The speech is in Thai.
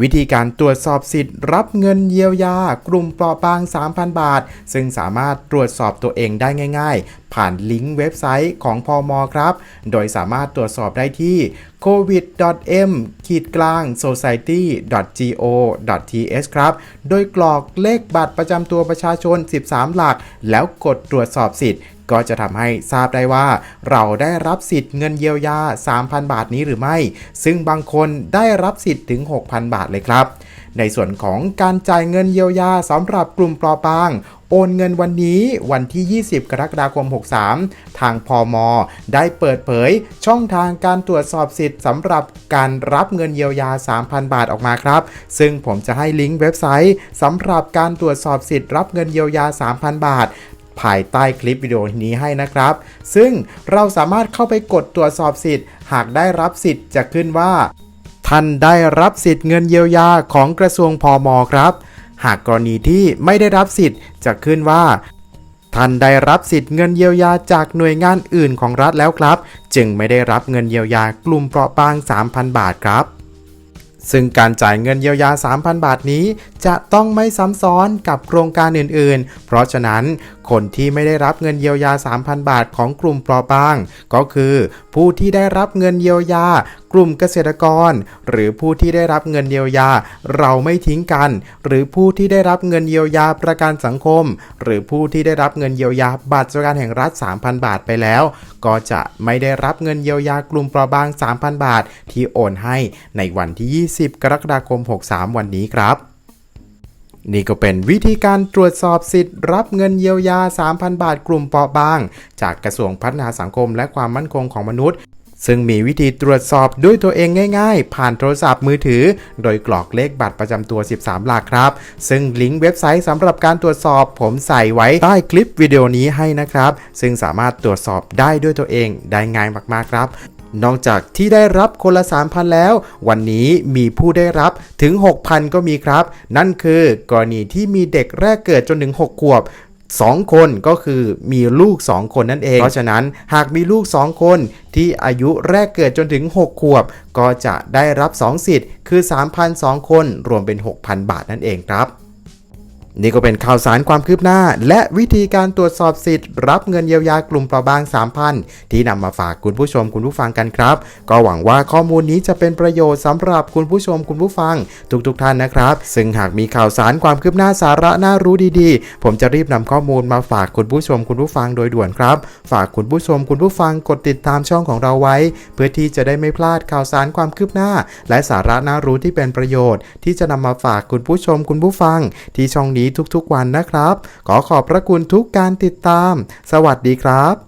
วิธีการตรวจสอบสิทธิ์รับเงินเยียวยา กลุ่มเปราะบาง 3,000 บาท ซึ่งสามารถตรวจสอบตัวเองได้ง่าย ๆผ่านลิงก์เว็บไซต์ของพอมครับ โดยสามารถตรวจสอบได้ที่ covid.m ขีดกลาง society.go.th ครับ โดยกรอกเลขบัตรประจำตัวประชาชน 13 หลัก แล้วกดตรวจสอบสิทธิ์ก็จะทำให้ทราบได้ว่า เราได้รับสิทธิ์เงินเยียวยา 3,000 บาทนี้หรือไม่ ซึ่งบางคนได้รับสิทธิ์ถึง 6,000 บาทเลยครับในส่วนของการจ่ายเงินเยียวยาสำหรับกลุ่มปราะบาง โอนเงินวันนี้วันที่ 20 กรกฎาคม 63 ทางพอมได้เปิดเผย ช่องทางการตรวจสอบสิทธิ์สำหรับการรับเงินเยียวยา 3,000 บาทออกมาครับ ซึ่งผมจะให้ลิงก์เว็บไซต์สำหรับการตรวจสอบสิทธิ์รับเงินเยียวยา 3,000 บาทภายใต้คลิปวิดีโอนี้ให้นะครับ ซึ่งเราสามารถเข้าไปกดตรวจสอบสิทธิ์ หากได้รับสิทธิ์จะขึ้นว่า ท่านได้รับสิทธิ์เงินเยียวยาของกระทรวงพอมครับ หากกรณีที่ไม่ได้รับสิทธิ์จะขึ้นว่า ท่านได้รับสิทธิ์เงินเยียวยาจากหน่วยงานอื่นของรัฐแล้วครับ จึงไม่ได้รับเงินเยียวยากลุ่มเปราะบาง 3,000 บาทครับซึ่งการจ่ายเงินเยียวยา 3,000 บาทนี้จะต้องไม่ซ้ำซ้อนกับโครงการอื่นๆ เพราะฉะนั้นคนที่ไม่ได้รับเงินเยียวยา 3,000 บาทของกลุ่มเปราะบาง ก็คือผู้ที่ได้รับเงินเยียวยา กลุ่มเกษตรกร หรือผู้ที่ได้รับเงินเยียวยา เราไม่ทิ้งกัน หรือผู้ที่ได้รับเงินเยียวยาประกันสังคม หรือผู้ที่ได้รับเงินเยียวยาบัตรสวัสดิการแห่งรัฐ 3,000 บาทไปแล้ว ก็จะไม่ได้รับเงินเยียวยากลุ่มเปราะบาง 3,000 บาท ที่โอนให้ในวันที่ 20 กรกฎาคม 63 วันนี้ครับ นี่ก็เป็นวิธีการตรวจสอบสิทธิ์ รับเงินเยียวยา 3,000 บาทกลุ่มเปราะบาง จากกระทรวงพัฒนาสังคมและความมั่นคงของมนุษย์ ซึ่งมีวิธีตรวจสอบด้วยตัวเองง่ายๆ ผ่านโทรศัพท์มือถือ โดยกรอกเลขบัตรประจำตัว 13 หลักครับ ซึ่งลิงก์เว็บไซต์สำหรับการตรวจสอบ ผมใส่ไว้ใต้คลิปวิดีโอนี้ให้นะครับ ซึ่งสามารถตรวจสอบได้ด้วยตัวเองได้ง่ายมากๆครับ นอกจากที่ได้รับคนละ 3,000 แล้ว วันนี้มีผู้ได้รับถึง 6,000 ก็มีครับ นั่นคือกรณีที่มีเด็กแรกเกิดจนถึง 6 ขวบ2 คนก็คือมีลูก 2 คนนั่นเอง เพราะฉะนั้นหากมีลูก 2 คนที่อายุแรกเกิดจนถึง 6 ขวบ ก็จะได้รับ 2 สิทธิ์ คือ 3,002 คน รวมเป็น 6,000 บาทนั่นเองครับ นี่ก็เป็นข่าวสารความคืบหน้า และวิธีการตรวจสอบสิทธิ์ รับเงินเยียวยากลุ่มเปราะบาง 3,000 ที่นำมาฝากคุณผู้ชมคุณผู้ฟังกันครับ ก็หวังว่าข้อมูลนี้จะเป็นประโยชน์สำหรับคุณผู้ชมคุณผู้ฟัง ทุกๆทท่านนะครับ ซึ่งหากมีข่าวสารความคืบหน้าสาระน่ารู้ดีๆ ผมจะรีบนำข้อมูลมาฝากคุณผู้ชมคุณผู้ฟังโดยด่วนครับ ฝากคุณผู้ชมคุณผู้ฟังกดติดตามช่องของเราไว้ เพื่อที่จะได้ไม่พลาดข่าวสารความคืบหน้า และสาระน่ารู้ที่เป็นประโยชน์ ที่จะนำมาฝากคุณผู้ชมคุณผู้ฟัง ที่ช่องนี้ทุกๆวันนะครับ ขอขอบพระคุณทุกการติดตาม สวัสดีครับ